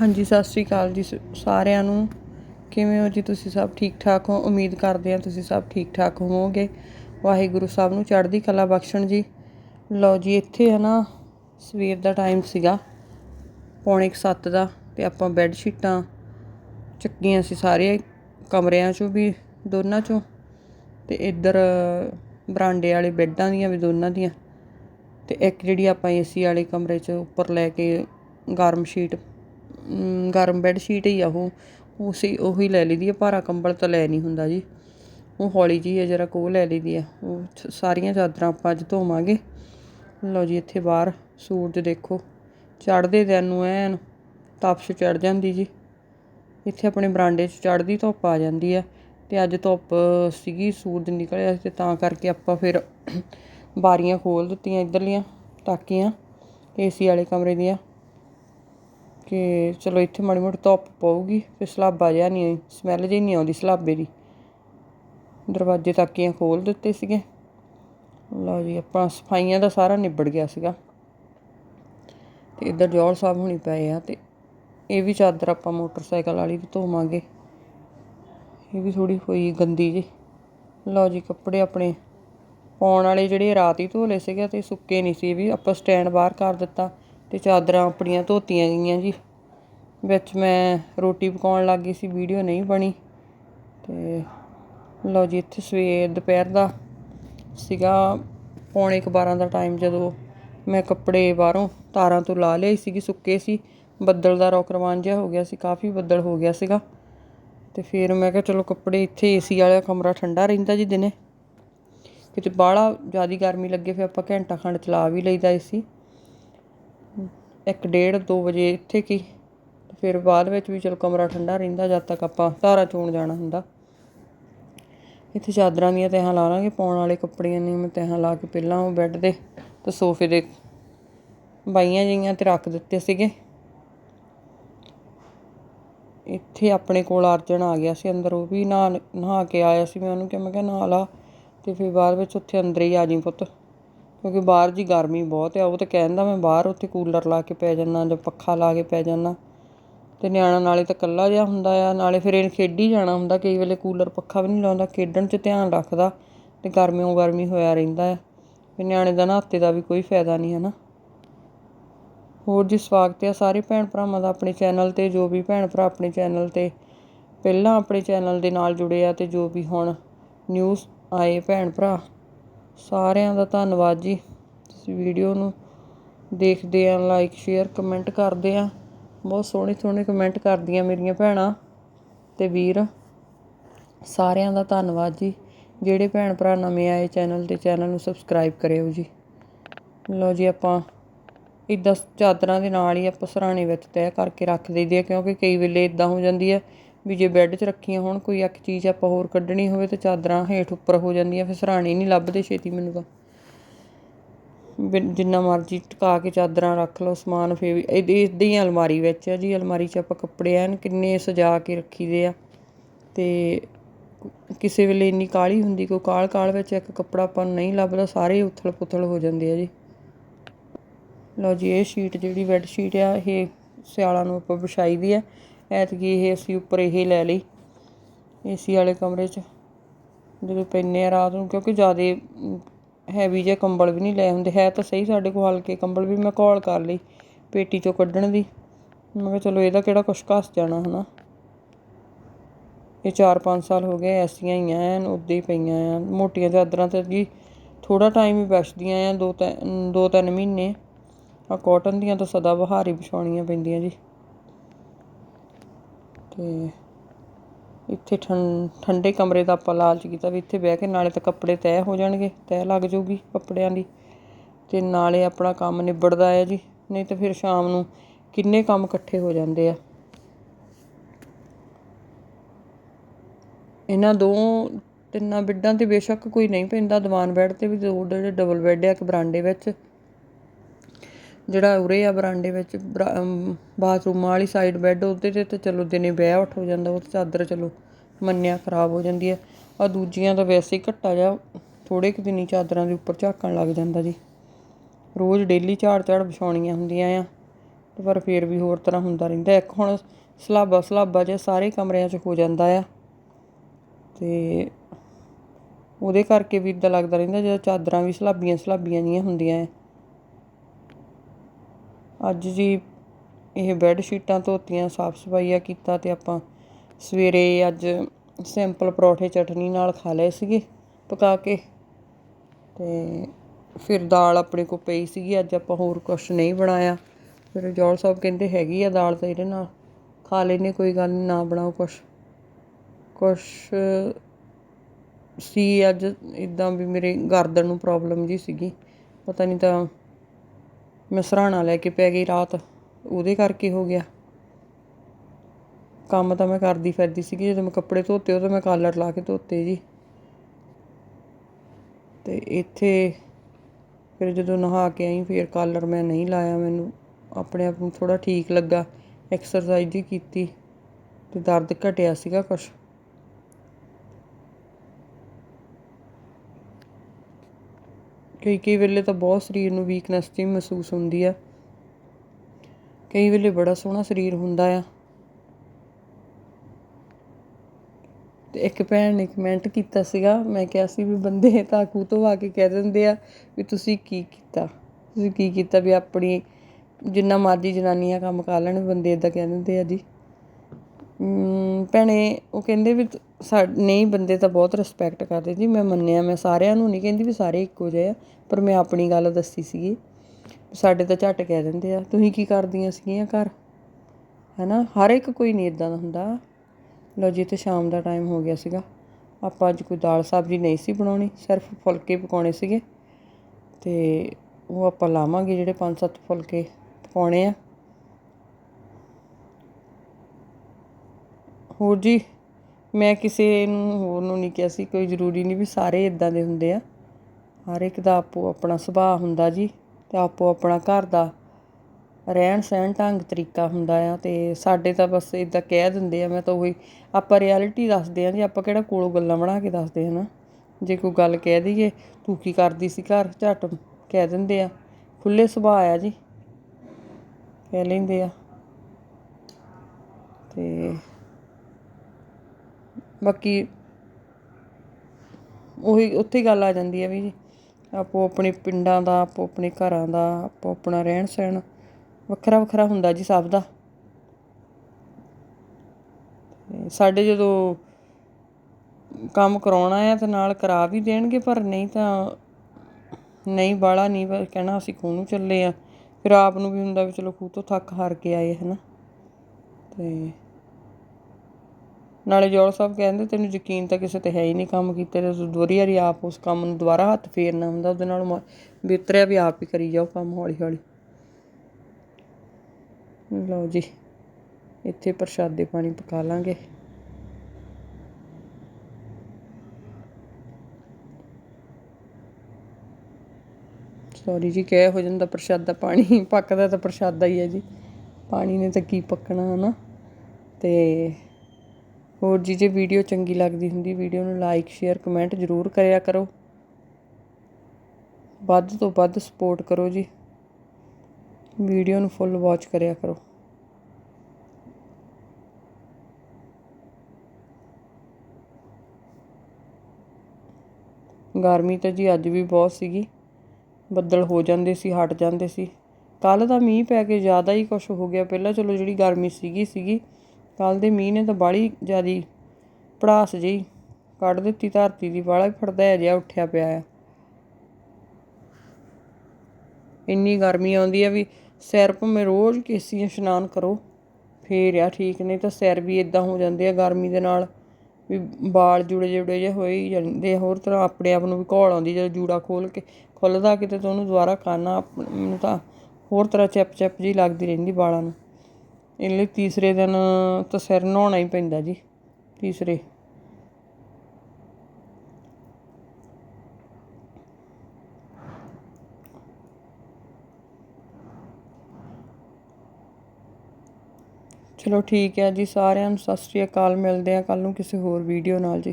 ਹਾਂਜੀ, ਸਤਿ ਸ਼੍ਰੀ ਅਕਾਲ ਜੀ ਸ- ਸਾਰਿਆਂ ਨੂੰ। ਕਿਵੇਂ ਹੋ ਜੀ ਤੁਸੀਂ ਸਭ ਠੀਕ ਠਾਕ ਹੋ? ਉਮੀਦ ਕਰਦੇ ਹਾਂ ਤੁਸੀਂ ਸਭ ਠੀਕ ਠਾਕ ਹੋਵੋਗੇ। ਵਾਹਿਗੁਰੂ ਸਾਹਿਬ ਨੂੰ ਚੜ੍ਹਦੀ ਕਲਾ ਬਖਸ਼ਣ ਜੀ। ਲਓ ਜੀ, ਇੱਥੇ ਹੈ ਨਾ ਸਵੇਰ ਦਾ ਟਾਈਮ ਸੀਗਾ। ਪੌਣੇ 7 ਦਾ ਤੇ ਆਪਾਂ ਬੈੱਡ ਸ਼ੀਟਾਂ ਚੱਕੀਆਂ ਸੀ ਸਾਰੇ ਕਮਰਿਆਂ 'ਚੋਂ ਵੀ, ਦੋਨਾਂ 'ਚੋਂ। ਤੇ ਇੱਧਰ ਬਰਾਂਡੇ ਵਾਲੇ ਬੈੱਡਾਂ ਦੀਆਂ ਵੀ ਦੋਨਾਂ ਦੀਆਂ। ਤੇ ਇੱਕ ਜਿਹੜੀ ਆਪਾਂ ਏਸੀ ਵਾਲੇ ਕਮਰੇ 'ਚ ਉੱਪਰ ਲੈ ਕੇ ਗਰਮ ਸ਼ੀਟ ਗਰਮ ਬੈੱਡ ਸ਼ੀਟ ਹੀ ਆ ਉਹ। ਉਸੇ ਉਹੀ ਲੈ ਲਈਦੀ ਆ, ਭਾਰਾ ਕੰਬਲ ਤਾਂ ਲੈ ਨਹੀਂ ਹੁੰਦਾ ਜੀ। ਉਹ ਹੌਲੀ ਜਿਹੀ ਹੈ ਜਰਾ ਕੋ ਲੈ ਲਈਦੀ ਆ। ਉਹ ਸਾਰੀਆਂ ਚਾਦਰਾਂ ਆਪਾਂ ਅੱਜ ਧੋਵਾਂਗੇ। ਲਓ ਜੀ, ਇੱਥੇ ਬਾਹਰ ਸੂਰਜ ਦੇਖੋ। ਚੜ੍ਹਦੇ ਦਿਨ ਨੂੰ ਐਨ ਤਪਸ਼ ਚੜ ਜਾਂਦੀ ਜੀ। ਇੱਥੇ ਆਪਣੇ ਬਰਾਂਡੇ 'ਚ ਚੜ੍ਹਦੀ ਧੁੱਪ ਆ ਜਾਂਦੀ ਆ। ਤੇ ਅੱਜ ਧੁੱਪ ਸੀਗੀ, ਸੂਰਜ ਨਿਕਲਿਆ ਸੀ ਤੇ ਤਾਂ ਕਰਕੇ ਆਪਾਂ ਫਿਰ ਬਾਰੀਆਂ ਖੋਲ ਦਿੱਤੀਆਂ, ਇੱਧਰਲੀਆਂ ਟਾਕੀਆਂ, ਏਸੀ ਵਾਲੇ ਕਮਰੇ ਦੀਆਂ। ਕਿ ਚਲੋ ਇੱਥੇ ਮਾੜੀ ਮੋਟੀ ਧੁੱਪ ਪਊਗੀ, ਫਿਰ ਸਲਾਬਾ ਜਿਹਾ ਨਹੀਂ ਸਮੈਲ ਜਿਹੀ ਨਹੀਂ ਆਉਂਦੀ ਸਲਾਬੇ ਦੀ। ਦਰਵਾਜ਼ੇ ਤਾਕੀਆਂ ਖੋਲ ਦਿੱਤੇ ਸੀਗੇ। ਲਓ ਜੀ, ਆਪਾਂ ਸਫਾਈਆਂ ਦਾ ਸਾਰਾ ਨਿਬੜ ਗਿਆ ਸੀਗਾ। ਤੇ ਇੱਧਰ ਜੋਲ ਸਾਹਿਬ ਹੁਣੀ ਪਏ ਆ ਤੇ ਇਹ ਵੀ ਚਾਦਰ ਆਪਾਂ ਮੋਟਰਸਾਈਕਲ ਵਾਲੀ ਵੀ ਧੋਵਾਂਗੇ। ਇਹ ਵੀ ਥੋੜੀ ਹੋਈ ਗੰਦੀ ਜੀ ਲਓ ਜੀ, ਕੱਪੜੇ ਆਪਣੇ ਪਾਉਣ ਵਾਲੇ ਜਿਹੜੇ ਰਾਤ ਹੀ ਧੋ ਲਏ ਸੀਗੇ ਤੇ ਸੁੱਕੇ ਨਹੀਂ ਸੀ, ਇਹ ਵੀ ਆਪਾਂ ਸਟੈਂਡ ਬਾਹਰ ਕਰ ਦਿੱਤਾ। ਅਤੇ ਚਾਦਰਾਂ ਆਪਣੀਆਂ ਧੋਤੀਆਂ ਗਈਆਂ ਜੀ। ਵਿੱਚ ਮੈਂ ਰੋਟੀ ਪਕਾਉਣ ਲੱਗ ਗਈ ਸੀ, ਵੀਡੀਓ ਨਹੀਂ ਬਣੀ। ਅਤੇ ਲਓ ਜੀ, ਇੱਥੇ ਸਵੇਰ ਦੁਪਹਿਰ ਦਾ ਸੀਗਾ। ਪੌਣੇ ਕੁ 12 ਦਾ ਟਾਈਮ ਜਦੋਂ ਮੈਂ ਕੱਪੜੇ ਬਾਹਰੋਂ ਤਾਰਾਂ ਤੋਂ ਲਾ ਲਈ ਸੀਗੀ, ਸੁੱਕੇ ਸੀ। ਬੱਦਲ ਦਾ ਰੌਕ ਰਵਾਨ ਜਿਹਾ ਹੋ ਗਿਆ ਸੀ, ਕਾਫੀ ਬੱਦਲ ਹੋ ਗਿਆ ਸੀਗਾ। ਤੇ ਫਿਰ ਮੈਂ ਕਿਹਾ, ਚਲੋ ਕੱਪੜੇ ਇੱਥੇ ਏਸੀ ਵਾਲਾ ਕਮਰਾ ਠੰਡਾ ਰਹਿੰਦਾ ਜੀ ਦਿਨੇ। ਕਿਤੇ ਬਾਹਲਾ ਜ਼ਿਆਦਾ ਗਰਮੀ ਲੱਗੇ, ਫਿਰ ਆਪਾਂ ਘੰਟਾ ਖੰਡ ਚਲਾ ਵੀ ਲਈਦਾ ਏਸੀ ਇੱਕ ਡੇਢ ਦੋ ਵਜੇ ਇੱਥੇ ਕੀ, ਫਿਰ ਬਾਅਦ ਵਿੱਚ ਵੀ ਚਲੋ ਕਮਰਾ ਠੰਡਾ ਰਹਿੰਦਾ ਜਦ ਤੱਕ ਆਪਾਂ ਧਾਰਾ ਚੋਣ ਜਾਣਾ ਹੁੰਦਾ। ਇੱਥੇ ਚਾਦਰਾਂ ਦੀਆਂ ਤਹਾਂ ਲਾ ਲਾਂਗੇ, ਪਾਉਣ ਵਾਲੇ ਕੱਪੜਿਆਂ ਦੀਆਂ ਮੈਂ ਤਹਾਂ ਲਾ ਕੇ ਪਹਿਲਾਂ ਉਹ ਬੈੱਡ ਦੇ ਤੇ ਸੋਫੇ ਦੇ ਬਾਈਆਂ ਜਿਹੀਆਂ ਤੇ ਰੱਖ ਦਿੱਤੇ ਸੀਗੇ। ਇੱਥੇ ਆਪਣੇ ਕੋਲ ਅਰਜਨ ਆ ਗਿਆ ਸੀ ਅੰਦਰ, ਉਹ ਵੀ ਨਹਾ ਨਹਾ ਕੇ ਆਇਆ ਸੀ। ਮੈਂ ਉਹਨੂੰ ਕਿਹਾ, ਮੈਂ ਕਿਹਾ ਨਹਾ ਲਾ ਤੇ ਫਿਰ ਬਾਅਦ ਵਿੱਚ ਉੱਥੇ ਅੰਦਰ ਹੀ ਆ ਜੀ ਪੁੱਤ। ਕਿਉਂਕਿ ਬਾਹਰ ਜੀ ਗਰਮੀ ਬਹੁਤ ਆ, ਉਹ ਤਾਂ ਕਹਿੰਦਾ ਮੈਂ ਬਾਹਰ ਉੱਥੇ ਕੂਲਰ ਲਾ ਕੇ ਪੈ ਜਾਂਦਾ, ਜਾਂ ਪੱਖਾ ਲਾ ਕੇ ਪੈ ਜਾਂਦਾ। ਅਤੇ ਨਿਆਣਾ ਨਾਲੇ ਤਾਂ ਇਕੱਲਾ ਜਿਹਾ ਹੁੰਦਾ ਆ, ਨਾਲੇ ਫਿਰ ਇਹਨੇ ਖੇਡੀ ਜਾਣਾ ਹੁੰਦਾ, ਕਈ ਵੇਲੇ ਕੂਲਰ ਪੱਖਾ ਵੀ ਨਹੀਂ ਲਾਉਂਦਾ, ਖੇਡਣ 'ਚ ਧਿਆਨ ਰੱਖਦਾ ਅਤੇ ਗਰਮਿਓ ਗਰਮੀ ਹੋਇਆ ਰਹਿੰਦਾ ਆ। ਫਿਰ ਨਿਆਣੇ ਦਾ ਨਹਾਤੇ ਦਾ ਵੀ ਕੋਈ ਫਾਇਦਾ ਨਹੀਂ ਹੈ ਨਾ ਹੋਰ ਜੀ, ਸਵਾਗਤ ਹੈ ਸਾਰੇ ਭੈਣ ਭਰਾਵਾਂ ਦਾ ਆਪਣੇ ਚੈਨਲ ਤੇ, ਜੋ ਵੀ ਭੈਣ ਭਰਾ ਆਪਣੇ ਚੈਨਲ ਤੇ ਪਹਿਲਾਂ ਆਪਣੇ ਚੈਨਲ ਦੇ ਨਾਲ ਜੁੜੇ ਆ ਤੇ ਜੋ ਵੀ ਹੁਣ ਨਿਊਜ਼ ਆਏ ਭੈਣ ਭਰਾ। ਸਾਰਿਆਂ ਦਾ ਧੰਨਵਾਦ ਜੀ। ਤੁਸੀਂ ਵੀਡੀਓ ਨੂੰ ਦੇਖਦੇ ਆ ਲਾਈਕ ਸ਼ੇਅਰ ਕਮੈਂਟ ਕਰਦੇ ਆ। ਬਹੁਤ ਸੋਹਣੇ ਸੋਹਣੇ ਕਮੈਂਟ ਕਰਦੀਆਂ ਮੇਰੀਆਂ ਭੈਣਾਂ ਤੇ ਵੀਰ। ਸਾਰਿਆਂ ਦਾ ਧੰਨਵਾਦ ਜੀ। ਜਿਹੜੇ ਭੈਣ ਭਰਾ ਨਵੇਂ ਆਏ ਚੈਨਲ ਤੇ, ਚੈਨਲ ਨੂੰ ਸਬਸਕ੍ਰਾਈਬ ਕਰਿਓ ਜੀ। ਲਓ ਜੀ ਆਪਾਂ ਇਦਾਂ ਚਾਦਰਾਂ ਦੇ ਨਾਲ ਹੀ ਆਪਾਂ ਸਰਾਣੇ ਵਿੱਚ ਤੈਅ ਕਰਕੇ ਰੱਖ ਦਈਦੀ ਆ, ਕਿਉਂਕਿ ਕਈ ਵੇਲੇ ਇਦਾਂ ਹੋ ਜਾਂਦੀ ਹੈ ਵੀ ਜੇ ਬੈੱਡ 'ਚ ਰੱਖੀਆਂ ਹੋਣ, ਕੋਈ ਇੱਕ ਚੀਜ਼ ਆਪਾਂ ਹੋਰ ਕੱਢਣੀ ਹੋਵੇ ਤਾਂ ਚਾਦਰਾਂ ਹੇਠ ਉੱਪਰ ਹੋ ਜਾਂਦੀਆਂ, ਫਿਰ ਸਰਾਣੇ ਨਹੀਂ ਲੱਭਦੇ ਛੇਤੀ ਮੈਨੂੰ ਤਾਂ। ਜਿੰਨਾ ਮਰਜ਼ੀ ਟਿਕਾ ਕੇ ਚਾਦਰਾਂ ਰੱਖ ਲਓ, ਸਮਾਨ ਫੇਰ ਵੀ ਇਹਦੀ ਇਦਾਂ ਹੀ ਅਲਮਾਰੀ ਵਿੱਚ ਆ ਜੀ, ਅਲਮਾਰੀ 'ਚ ਆਪਾਂ ਕੱਪੜੇ ਐਨ ਕਿੰਨੇ ਸਜਾ ਕੇ ਰੱਖੀਦੇ ਆ। ਤੇ ਕਿਸੇ ਵੇਲੇ ਇੰਨੀ ਕਾਲੀ ਹੁੰਦੀ, ਕੋਈ ਕਾਲ ਕਾਲ ਵਿੱਚ ਇੱਕ ਕੱਪੜਾ ਆਪਾਂ ਨੂੰ ਨਹੀਂ ਲੱਭਦਾ, ਸਾਰੇ ਉਥਲ ਪੁਥਲ ਹੋ ਜਾਂਦੇ ਆ ਜੀ। ਲਓ ਜੀ, ਇਹ ਸ਼ੀਟ ਜਿਹੜੀ ਬੈੱਡ ਸ਼ੀਟ ਆ, ਇਹ ਸਿਆਲਾਂ ਨੂੰ ਆਪਾਂ ਵਿਛਾਈ ਦੀ ਆ। ਐਤਕੀ ਇਹ ਅਸੀਂ ਉੱਪਰ ਇਹ ਲੈ ਲਈ ਏਸੀ ਵਾਲੇ ਕਮਰੇ 'ਚ। ਜਦੋਂ ਪੈਂਦੇ ਆ ਰਾਤ ਨੂੰ, ਕਿਉਂਕਿ ਜ਼ਿਆਦਾ ਹੈਵੀ ਜਿਹਾ ਕੰਬਲ ਵੀ ਨਹੀਂ ਲੈ ਹੁੰਦੇ। ਹੈ ਤਾਂ ਸਹੀ ਸਾਡੇ ਕੋਲ ਹਲਕੇ ਕੰਬਲ ਵੀ, ਮੈਂ ਕਾਲ ਕਰ ਲਈ ਪੇਟੀ 'ਚੋਂ ਕੱਢਣ ਦੀ। ਮੈਂ ਕਿਹਾ ਚਲੋ ਇਹਦਾ ਕਿਹੜਾ ਕੁਛ ਘਸ ਜਾਣਾ ਹਨਾ। ਇਹ 4-5 ਸਾਲ ਹੋ ਗਏ ਐਸੀਆਂ ਹੀ ਆ ਐਨ, ਉੱਦਾਂ ਹੀ ਪਈਆਂ ਆ ਮੋਟੀਆਂ ਚਾਦਰਾਂ ਤੇ ਜੀ ਥੋੜਾ ਟਾਈਮ ਹੀ ਬਚਦੀਆਂ ਆ ਦੋ ਤਿੰਨ ਦੋ ਤਿੰਨ ਮਹੀਨੇ। ਆ ਕਾਟਨ ਦੀਆਂ ਤਾਂ ਸਦਾ ਬਹਾਰ ਹੀ ਵਿਛਾਉਣੀਆਂ ਪੈਂਦੀਆਂ ਜੀ। ਤੇ ਇੱਥੇ ਠੰ, ਠੰਡੇ ਕਮਰੇ ਦਾ ਆਪਾਂ ਲਾਲਚ ਕੀਤਾ ਵੀ ਇੱਥੇ ਬਹਿ ਕੇ ਨਾਲੇ ਤਾਂ ਕੱਪੜੇ ਤੈਅ ਹੋ ਜਾਣਗੇ, ਤੈਅ ਲੱਗ ਜਾਊਗੀ ਕੱਪੜਿਆਂ ਦੀ। ਅਤੇ ਨਾਲੇ ਆਪਣਾ ਕੰਮ ਨਿਬੜਦਾ ਹੈ ਜੀ, ਨਹੀਂ ਤਾਂ ਫਿਰ ਸ਼ਾਮ ਨੂੰ ਕਿੰਨੇ ਕੰਮ ਇਕੱਠੇ ਹੋ ਜਾਂਦੇ ਆ। ਇਹਨਾਂ ਦੋ ਤਿੰਨਾਂ ਬੈੱਡਾਂ ਤੇ ਬੇਸ਼ੱਕ ਕੋਈ ਨਹੀਂ ਪੈਂਦਾ, ਦੀਵਾਨ ਬੈੱਡ ਤੇ ਵੀ ਦੋ ਜਿਹੜੇ ਡਬਲ ਬੈੱਡ ਆ, ਇੱਕ ਬਰਾਂਡੇ ਵਿੱਚ। ਜਿਹੜਾ ਉਰੇ ਆ ਬਰਾਂਡੇ ਵਿੱਚ, ਬਰਾ- ਅਮ ਵਾਲੀ ਸਾਈਡ ਬੈੱਡ ਉਹਦੇ ਤੇ ਤਾਂ ਚਲੋ ਦਿਨੇ ਬਹਿ ਉੱਠ ਹੋ ਜਾਂਦਾ, ਉਹ ਤੇ ਚਾਦਰ ਚਲੋ ਮੰਨਿਆ ਖਰਾਬ ਹੋ ਜਾਂਦੀ ਹੈ। ਆ ਦੂਜੀਆਂ ਤਾਂ ਵੈਸੇ ਹੀ ਘੱਟਾ ਜਿਹਾ ਥੋੜ੍ਹੇ ਕੁ ਦਿਨੀ ਚਾਦਰਾਂ ਦੇ ਉੱਪਰ ਝਾਕਣ ਲੱਗ ਜਾਂਦਾ ਜੀ। ਰੋਜ਼ ਡੇਲੀ ਝਾੜ ਝਾੜ ਵਿਛਾਉਣੀਆਂ ਹੁੰਦੀਆਂ ਆ, ਪਰ ਫਿਰ ਵੀ ਹੋਰ ਤਰ੍ਹਾਂ ਹੁੰਦਾ ਰਹਿੰਦਾ। ਇੱਕ ਹੁਣ ਸਲਾਬਾ ਸਲਾਬਾ ਜਿਹਾ ਸਾਰੇ ਕਮਰਿਆਂ 'ਚ ਹੋ ਜਾਂਦਾ ਆ। ਤੇ ਉਹਦੇ ਕਰਕੇ ਵੀ ਇਦਾਂ ਲੱਗਦਾ ਰਹਿੰਦਾ, ਜਦੋਂ ਚਾਦਰਾਂ ਵੀ ਸਲਾਬੀਆਂ ਸਲਾਬੀਆਂ ਜੀਆਂ ਹੁੰਦੀਆਂ ਆ। ਅੱਜ ਜੀ ਇਹ ਬੈੱਡ ਸ਼ੀਟਾਂ ਧੋਤੀਆਂ, ਸਾਫ਼ ਸਫਾਈਆ ਕੀਤਾ ਅਤੇ ਆਪਾਂ ਸਵੇਰੇ ਅੱਜ ਸਿੰਪਲ ਪਰੌਂਠੇ ਚਟਨੀ ਨਾਲ ਖਾ ਲਏ ਸੀਗੇ ਪਕਾ ਕੇ ਅਤੇ ਫਿਰ ਦਾਲ ਆਪਣੇ ਕੋਲ ਪਈ ਸੀਗੀ, ਅੱਜ ਆਪਾਂ ਹੋਰ ਕੁਛ ਨਹੀਂ ਬਣਾਇਆ। ਫਿਰ ਜੌਲ ਸਾਹਿਬ ਕਹਿੰਦੇ ਹੈਗੀ ਆ ਦਾਲ ਤਾਂ ਇਹਦੇ ਨਾਲ, ਖਾ ਲੈਂਦੇ ਕੋਈ ਗੱਲ ਨਹੀਂ ਨਾ ਬਣਾਓ ਕੁਛ। ਕੁਛ ਸੀ ਅੱਜ ਇਦਾਂ ਵੀ ਮੇਰੇ ਗਰਦਨ ਨੂੰ ਪ੍ਰੋਬਲਮ ਜੀ ਸੀਗੀ। ਪਤਾ ਨਹੀਂ ਤਾਂ ਮੈਂ ਸਰਾਣਾ ਲੈ ਕੇ ਪੈ ਗਈ ਰਾਤ, ਉਹਦੇ ਕਰਕੇ ਹੋ ਗਿਆ। ਕੰਮ ਤਾਂ ਮੈਂ ਕਰਦੀ ਫਿਰਦੀ ਸੀਗੀ, ਜਦੋਂ ਮੈਂ ਕੱਪੜੇ ਧੋਤੇ ਉਹ ਤਾਂ ਮੈਂ ਕਾਲਰ ਲਾ ਕੇ ਧੋਤੇ ਜੀ। ਤੇ ਇੱਥੇ ਫਿਰ ਜਦੋਂ ਨਹਾ ਕੇ ਆਈ, ਫਿਰ ਕਾਲਰ ਮੈਂ ਨਹੀਂ ਲਾਇਆ ਮੈਨੂੰ। ਆਪਣੇ ਆਪ ਨੂੰ ਥੋੜਾ ਠੀਕ ਲੱਗਾ ਐਕਸਰਸਾਈਜ਼ ਹੀ ਕੀਤੀ, ਤੇ ਦਰਦ ਘਟਿਆ ਸੀਗਾ ਕੁਛ। ਕਈ ਕਈ ਵੇਲੇ ਤਾਂ ਬਹੁਤ ਸਰੀਰ ਨੂੰ ਵੀਕਨੈਸ ਜੀ ਮਹਿਸੂਸ ਹੁੰਦੀ ਆ। ਕਈ ਵੇਲੇ ਬੜਾ ਸੋਹਣਾ ਸਰੀਰ ਹੁੰਦਾ ਆ। ਤੇ ਇੱਕ ਭੈਣ ਨੇ ਕਮੈਂਟ ਕੀਤਾ ਸੀਗਾ, ਮੈਂ ਕਿਹਾ ਸੀ ਵੀ ਬੰਦੇ ਤਾਂ ਖੂਹ ਤੋਂ ਆ ਕੇ ਕਹਿ ਦਿੰਦੇ ਆ ਵੀ ਤੁਸੀਂ ਕੀ ਕੀਤਾ? ਤੁਸੀਂ ਕੀ ਕੀਤਾ ਵੀ ਆਪਣੀ ਜਿੰਨਾ ਮਰਜ਼ੀ ਜਨਾਨੀਆਂ ਕੰਮ ਕਰ ਲੈਣ, ਬੰਦੇ ਇਦਾਂ ਕਹਿ ਦਿੰਦੇ ਆ ਜੀ। ਭੈਣੇ, ਉਹ ਕਹਿੰਦੇ ਵੀ ਸਾ, ਨਹੀਂ, ਬੰਦੇ ਤਾਂ ਬਹੁਤ ਰਿਸਪੈਕਟ ਕਰਦੇ ਜੀ, ਮੈਂ ਮੰਨਿਆ, ਮੈਂ ਸਾਰਿਆਂ ਨੂੰ ਨਹੀਂ ਕਹਿੰਦੀ ਵੀ ਸਾਰੇ ਇੱਕੋ ਜਿਹੇ ਆ, ਪਰ ਮੈਂ ਆਪਣੀ ਗੱਲ ਦੱਸੀ ਸੀਗੀ। ਸਾਡੇ ਤਾਂ ਝੱਟ ਕਹਿ ਦਿੰਦੇ ਆ, ਤੁਸੀਂ ਕੀ ਕਰਦੀਆਂ ਸੀਗੀਆਂ ਘਰ? ਹੈਨਾ? ਹਰ ਇੱਕ ਕੋਈ ਨਹੀਂ ਇਦਾਂ ਦਾ ਹੁੰਦਾ। ਲੋ ਜੀ ਤੇ ਸ਼ਾਮ ਦਾ ਟਾਈਮ ਹੋ ਗਿਆ ਸੀਗਾ। ਆਪਾਂ ਅੱਜ ਕੋਈ ਦਾਲ ਸਬਜ਼ੀ ਨਹੀਂ ਸੀ ਬਣਾਉਣੀ, ਸਿਰਫ ਫੁਲਕੇ ਪਕਾਉਣੇ ਸੀਗੇ। ਤੇ ਉਹ ਆਪਾਂ ਲਾਵਾਂਗੇ ਜਿਹੜੇ ਪੰਜ ਸੱਤ ਫੁਲਕੇ ਪਕਾਉਣੇ ਆ। ਹੋਰ ਜੀ, ਮੈਂ ਕਿਸੇ ਨੂੰ ਹੋਰ ਨੂੰ ਨਹੀਂ ਕਿਹਾ ਸੀ, ਕੋਈ ਜ਼ਰੂਰੀ ਨਹੀਂ ਵੀ ਸਾਰੇ ਇੱਦਾਂ ਦੇ ਹੁੰਦੇ ਆ। ਹਰ ਇੱਕ ਦਾ ਆਪੋ ਆਪਣਾ ਸੁਭਾਅ ਹੁੰਦਾ ਜੀ ਅਤੇ ਆਪੋ ਆਪਣਾ ਘਰ ਦਾ ਰਹਿਣ ਸਹਿਣ ਢੰਗ ਤਰੀਕਾ ਹੁੰਦਾ ਆ ਅਤੇ ਸਾਡੇ ਤਾਂ ਬਸ ਇੱਦਾਂ ਕਹਿ ਦਿੰਦੇ ਆ, ਮੈਂ ਤਾਂ ਉਹੀ ਆਪਾਂ ਰਿਐਲਿਟੀ ਦੱਸਦੇ ਹਾਂ ਜੀ, ਆਪਾਂ ਕਿਹੜਾ ਕੋਲੋਂ ਗੱਲਾਂ ਬਣਾ ਕੇ ਦੱਸਦੇ ਹਾਂ ਨਾ। ਜੇ ਕੋਈ ਗੱਲ ਕਹਿ ਦਈਏ, ਤੂੰ ਕੀ ਕਰਦੀ ਸੀ ਘਰ? ਝੱਟ ਕਹਿ ਦਿੰਦੇ ਆ। ਖੁੱਲੇ ਸੁਭਾਅ ਆ ਜੀ। ਕਹਿ ਲੈਂਦੇ ਆ। ਤੇ ਬਾਕੀ ਉਹੀ ਉੱਥੇ ਗੱਲ ਆ ਜਾਂਦੀ ਹੈ ਵੀ ਜੀ ਆਪੋ ਆਪਣੇ ਪਿੰਡਾਂ ਦਾ, ਆਪੋ ਆਪਣੇ ਘਰਾਂ ਦਾ, ਆਪੋ ਆਪਣਾ ਰਹਿਣ ਸਹਿਣ ਵੱਖਰਾ ਵੱਖਰਾ ਹੁੰਦਾ ਜੀ ਸਭ ਦਾ। ਸਾਡੇ ਜਦੋਂ ਕੰਮ ਕਰਾਉਣਾ ਆ ਤੇ ਨਾਲ ਕਰਾ ਵੀ ਦੇਣਗੇ, ਪਰ ਨਹੀਂ ਤਾਂ ਨਹੀਂ ਬਾਲਾ ਨਹੀਂ ਕਹਿਣਾ ਅਸੀਂ ਖੂਹ ਨੂੰ ਚੱਲੇ ਆ। ਫਿਰ ਆਪ ਨੂੰ ਵੀ ਹੁੰਦਾ ਵੀ ਚਲੋ ਖੂਹ ਤੋਂ ਥੱਕ ਹਾਰ ਕੇ ਆਏ, ਹਨਾ। ਤੇ ਨਾਲੇ ਜੋਲ ਸਾਹਿਬ ਕਹਿੰਦੇ, ਤੈਨੂੰ ਯਕੀਨ ਤਾਂ ਕਿਸੇ ਤੇ ਹੈ ਹੀ ਨਹੀਂ ਕੰਮ ਕੀਤੇ ਤੇ ਤੂੰ ਦੋਰੀ ਵਾਰੀ ਆਪ ਉਸ ਕੰਮ ਨੂੰ ਦੁਬਾਰਾ ਹੱਥ ਫੇਰਨਾ ਹੁੰਦਾ, ਉਹਦੇ ਨਾਲ ਬਿਹਤਰਿਆ ਵੀ ਆਪ ਹੀ ਕਰੀ ਜਾਓ ਕੰਮ ਹੌਲੀ ਹੌਲੀ ਲਓ ਜੀ, ਇੱਥੇ ਪ੍ਰਸ਼ਾਦੇ ਪਾਣੀ ਪਕਾ ਲਾਂਗੇ। ਸੌਰੀ ਜੀ, ਕਹਿ ਹੋ ਜਾਂਦਾ ਪ੍ਰਸ਼ਾਦਾ ਪਾਣੀ, ਪੱਕਦਾ ਤਾਂ ਪ੍ਰਸ਼ਾਦਾ ਹੀ ਹੈ ਜੀ। ਪਾਣੀ ਨੇ ਤਾਂ ਕੀ ਪੱਕਣਾ ਹਨਾ? ਤੇ ਹੋਰ ਜੀ, ਜੇ ਵੀਡੀਓ ਚੰਗੀ ਲੱਗਦੀ ਹੁੰਦੀ, ਵੀਡੀਓ ਨੂੰ ਲਾਈਕ ਸ਼ੇਅਰ ਕਮੈਂਟ ਜ਼ਰੂਰ ਕਰਿਆ ਕਰੋ। ਵੱਧ ਤੋਂ ਵੱਧ ਸਪੋਰਟ ਕਰੋ ਜੀ। ਵੀਡੀਓ ਨੂੰ ਫੁੱਲ ਵਾਚ ਕਰਿਆ ਕਰੋ। ਗਰਮੀ ਤਾਂ ਜੀ ਅੱਜ ਵੀ ਬਹੁਤ ਸੀਗੀ। ਬੱਦਲ ਹੋ ਜਾਂਦੇ ਸੀ, ਹਟ ਜਾਂਦੇ ਸੀ। ਕੱਲ ਦਾ ਮੀਂਹ ਪੈ ਕੇ ਜ਼ਿਆਦਾ ਹੀ ਕੁਝ ਹੋ ਗਿਆ। ਪਹਿਲਾਂ ਚਲੋ ਜਿਹੜੀ ਗਰਮੀ ਸੀਗੀ ਸੀਗੀ। ਕੱਲ੍ਹ ਦੇ ਮੀਂਹ ਨੇ ਤਾਂ ਬਾਹਲੀ ਜਿਆਦੀ ਪੜਾਸ ਜਿਹੀ ਕੱਢ ਦਿੱਤੀ, ਧਰਤੀ ਦੀ ਬਾਹਲਾ ਫੜਦਾ ਜਿਹਾ ਉੱਠਿਆ ਪਿਆ ਆ। ਇੰਨੀ ਗਰਮੀ ਆਉਂਦੀ ਆ ਵੀ ਸਿਰ ਭਵੇਂ ਰੋਜ਼ ਕੇਸੀ ਇਸ਼ਨਾਨ ਕਰੋ, ਫੇਰ ਆ ਠੀਕ, ਨਹੀਂ ਤਾਂ ਸਿਰ ਵੀ ਇਦਾਂ ਹੋ ਜਾਂਦੇ ਆ ਗਰਮੀ ਦੇ ਨਾਲ, ਵੀ ਵਾਲ ਜੁੜੇ ਜੁੜੇ ਜੇ ਹੋਏ ਜਾਂਦੇ ਹੋਰ ਤਰ੍ਹਾਂ ਆਪਣੇ ਆਪ ਨੂੰ ਵੀ ਘੋਲ ਆਉਂਦੀ ਜਦੋਂ ਜੂੜਾ ਖੋਲ ਕੇ ਖੁੱਲਦਾ ਕਿਤੇ ਤਾਂ ਉਹਨੂੰ ਦੁਬਾਰਾ ਕਰਨਾ ਮੈਨੂੰ ਤਾਂ ਹੋਰ ਤਰ੍ਹਾਂ ਚਿਪ ਚਿਪ ਜੀ ਲੱਗਦੀ ਰਹਿੰਦੀ ਵਾਲਾਂ ਨੂੰ। ਇਹ ਲਈ ਤੀਸਰੇ ਦਿਨ ਤਾਂ ਸਿਰ ਨਹਾਉਣਾ ਹੀ ਪੈਂਦਾ ਜੀ, ਤੀਸਰੇ। ਚਲੋ ਠੀਕ ਹੈ ਜੀ, ਸਾਰਿਆਂ ਨੂੰ ਸਤਿ ਸ਼੍ਰੀ ਅਕਾਲ, ਮਿਲਦੇ ਆ ਕੱਲ ਨੂੰ ਕਿਸੇ ਹੋਰ ਵੀਡੀਓ ਨਾਲ ਜੀ।